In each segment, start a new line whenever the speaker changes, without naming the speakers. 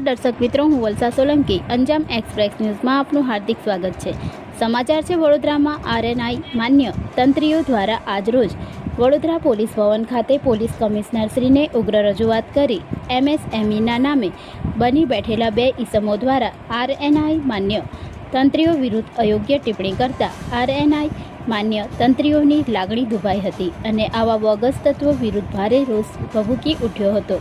નમસ્કાર દર્શક મિત્રો, હું વલસા સોલંકી. અંજામ એક્સપ્રેસ ન્યૂઝમાં આપનું હાર્દિક સ્વાગત છે. સમાચાર છે વડોદરામાં. આરએનઆઈ માન્ય તંત્રીઓ દ્વારા આજરોજ વડોદરા પોલીસ ભવન ખાતે પોલીસ કમિશનરશ્રીને ઉગ્ર રજૂઆત કરી. એમએસએમઈના નામે બની બેઠેલા બે ઇસમો દ્વારા આરએનઆઈ માન્ય તંત્રીઓ વિરુદ્ધ અયોગ્ય ટિપ્પણી કરતા આરએનઆઈ માન્ય તંત્રીઓની લાગણી દુભાઈ હતી અને આવા બોગસ તત્વો વિરુદ્ધ ભારે રોષ ભભૂકી ઉઠ્યો હતો.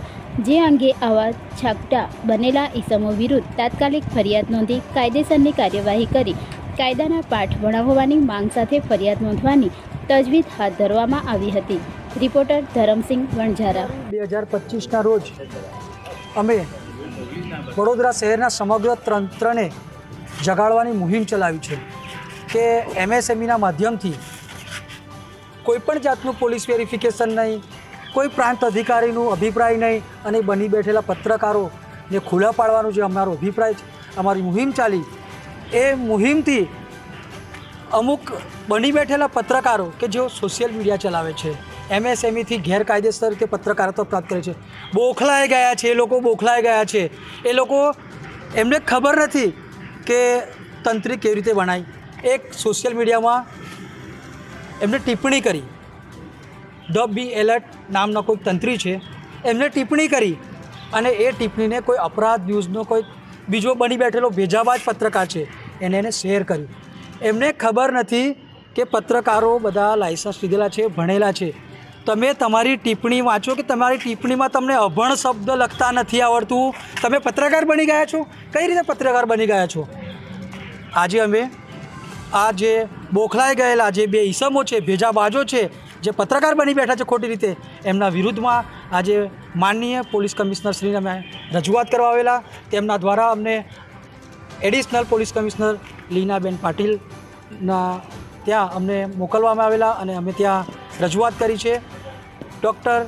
જે અંગે આવા છાપટા બનેલા ઈસમો વિરુદ્ધ તાત્કાલિક ફરિયાદ નોંધી કાયદેસરની કાર્યવાહી કરી. કાયદાના પાઠ ભણાવવાની માંગ સાથે ફરિયાદ નોંધવાની તજવીજ હાથ ધરવામાં આવી હતી. રિપોર્ટર ધરમસિંહ વણઝારા.
બે હજાર પચીસના રોજ અમે વડોદરા શહેરના સમગ્ર તંત્રને જગાડવાની મુહિમ ચલાવી છે કે એમએસએમઈના માધ્યમથી કોઈપણ જાતનું પોલીસ વેરિફિકેશન નહીં કોઈ પ્રાંત અધિકારીનું અભિપ્રાય નહીં અને બની બેઠેલા પત્રકારોને ખુલ્લા પાડવાનું જે અમારો અભિપ્રાય છે, અમારી મુહિમ ચાલી. એ મુહિમથી અમુક બની બેઠેલા પત્રકારો કે જેઓ સોશિયલ મીડિયા ચલાવે છે, એમએસએમઈથી ગેરકાયદેસર રીતે પત્રકારત્વ પ્રાપ્ત કરે છે, બોખલાઈ ગયા છે, એ લોકો બોખલાઈ ગયા છે. એ લોકો એમને ખબર નથી કે તંત્રી કેવી રીતે બનાવી એક સોશિયલ મીડિયામાં એમને ટિપ્પણી કરી. ધ બી એલર્ટ નામનો કોઈ તંત્રી છે, એમને ટિપ્પણી કરી અને એ ટિપ્પણીને કોઈ અપરાધ ન્યૂઝનો કોઈ બીજો બની બેઠેલો ભેજાબાજ પત્રકાર છે, એને એને શેર કર્યું. એમને ખબર નથી કે પત્રકારો બધા લાયસન્સ લીધેલા છે, ભણેલા છે. તમે તમારી ટિપ્પણી વાંચો કે તમારી ટિપ્પણીમાં તમને અભણ શબ્દ લખતા નથી આવડતું? તમે પત્રકાર બની ગયા છો? કઈ રીતે પત્રકાર બની ગયા છો? આજે અમે આ જે બોખલાઈ ગયેલા જે બે ઈસમો છે, ભેજાબાજો છે જે પત્રકાર બની બેઠા છે ખોટી રીતે, એમના વિરુદ્ધમાં આજે માનનીય પોલીસ કમિશનરશ્રીને અમે રજૂઆત કરવા આવેલા. તેમના દ્વારા અમને એડિશનલ પોલીસ કમિશનર લીનાબેન પાટીલના ત્યાં અમને મોકલવામાં આવેલા અને અમે ત્યાં રજૂઆત કરી છે. ડૉક્ટર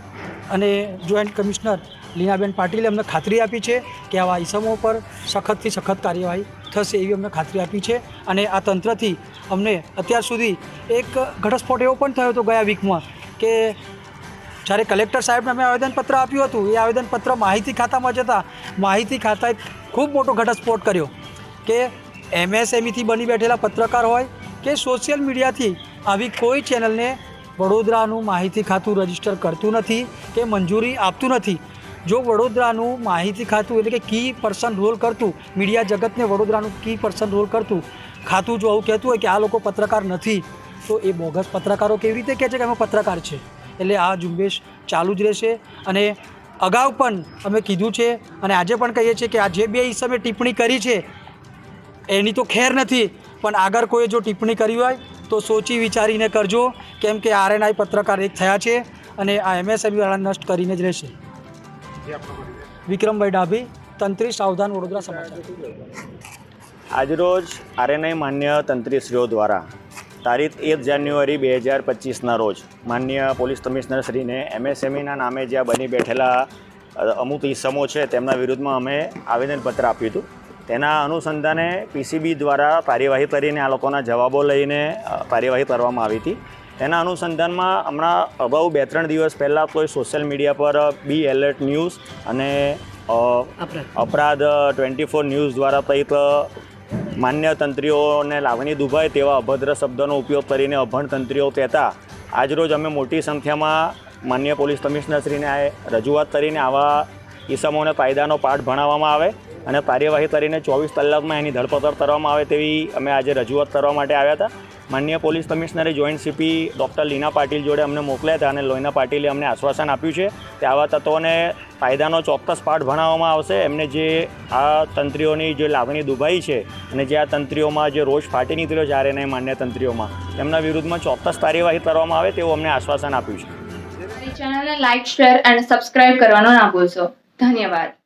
અને જોઈન્ટ કમિશનર લીનાબેન પાટીલે અમને ખાતરી આપી છે કે આવા ઇસમો પર સખતથી સખત કાર્યવાહી થશે એવી અમને ખાતરી આપી છે. અને આ તંત્રથી અમને અત્યાર સુધી એક ઘટસ્ફોટ એવો પણ થયો હતો ગયા વીકમાં કે જ્યારે કલેક્ટર સાહેબને અમે આવેદનપત્ર આપ્યું હતું, એ આવેદનપત્ર માહિતી ખાતામાં જતાં માહિતી ખાતાએ ખૂબ મોટો ઘટસ્ફોટ કર્યો કે એમએસએમઈથી બની બેઠેલા પત્રકાર હોય કે સોશિયલ મીડિયાથી આવી કોઈ ચેનલને વડોદરાનું માહિતી ખાતું રજિસ્ટર કરતું નથી કે મંજૂરી આપતું નથી જો વડોદરાનું માહિતી ખાતું એટલે કે કી પર્સન રોલ કરતું, મીડિયા જગતને વડોદરાનું કી પર્સન રોલ કરતું, ખાતું જો આવું કહેતું હોય કે આ લોકો પત્રકાર નથી, તો એ બોગસ પત્રકારો કેવી રીતે કહે છે કે અમે પત્રકાર છે? એટલે આ ઝુંબેશ ચાલુ જ રહેશે અને અગાઉ પણ અમે કીધું છે અને આજે પણ કહીએ છીએ કે આ જે બે ઈસમે ટિપ્પણી કરી છે, એની તો ખેર નથી, પણ આગળ કોઈ જો ટિપ્પણી કરી હોય, તો સોચી વિચારીને કરજો, કેમ કે આરએનઆઈ પત્રકાર એક થયા છે અને આ એમએસએમઈ વાળા નષ્ટ કરીને જ રહેશે. વિક્રમભાઈ ડાભી તંત્રી સાવધાન વડોદરા સમાચાર.
આજરોજ આરએનઆઈ માન્ય તંત્રીશ્રીઓ દ્વારા તારીખ એક જાન્યુઆરી બે હજાર પચીસના રોજ માન્ય પોલીસ કમિશનરશ્રીને એમએસએમઈના નામે જ્યાં બની બેઠેલા અમુક ઇસમો છે તેમના વિરુદ્ધમાં અમે આવેદનપત્ર આપ્યું હતું. તેના અનુસંધાને પીસીબી દ્વારા કાર્યવાહી કરીને આ લોકોના જવાબો લઈને કાર્યવાહી કરવામાં આવી હતી. તેના અનુસંધાનમાં હમણાં અગાઉ બે ત્રણ દિવસ પહેલાં કોઈ સોશિયલ મીડિયા પર બી એલર્ટ ન્યૂઝ અને અપરાધ. ટ્વેન્ટી ફોર ન્યૂઝ દ્વારા કંઈક માન્ય તંત્રીઓને લાગણી દુભાય તેવા અભદ્ર શબ્દોનો ઉપયોગ કરીને અભણ તંત્રીઓ કહેતા આજરોજ અમે મોટી સંખ્યામાં માન્ય પોલીસ કમિશનરશ્રીને આ રજૂઆત કરીને આવા ઈસમોને કાયદાનો પાઠ ભણાવવામાં આવે અને કાર્યવાહી કરીને ચોવીસ કલાકમાં એની ધરપકડ કરવામાં આવે તેવી અમે આજે રજૂઆત કરવા માટે આવ્યા હતા. માન્ય પોલીસ કમિશનરે joint CP doctor Leena Patil જોડે અમને મોકલ્યા હતા અને લોહીના પાટીલે અમને આશ્વાસન આપ્યું છે. કે આવા તત્વોને કાયદાનો ચોક્કસ પાઠ ભણાવવામાં આવશે. એમને જે આ તંત્રીઓની જે લાગણી દુભાઈ છે અને જે આ તંત્રીઓમાં જે રોષ ફાટી નીકળ્યો છે આરએનઆઈ માન્ય તંત્રીઓમાં, તેમના વિરુદ્ધમાં ચોક્કસ કાર્યવાહી કરવામાં આવે તેવું અમને આશ્વાસન આપ્યું છે.
ચેનલને લાઇક શેર અને સબસ્ક્રાઇબ કરવાનો ના ભૂલશો. ધન્યવાદ.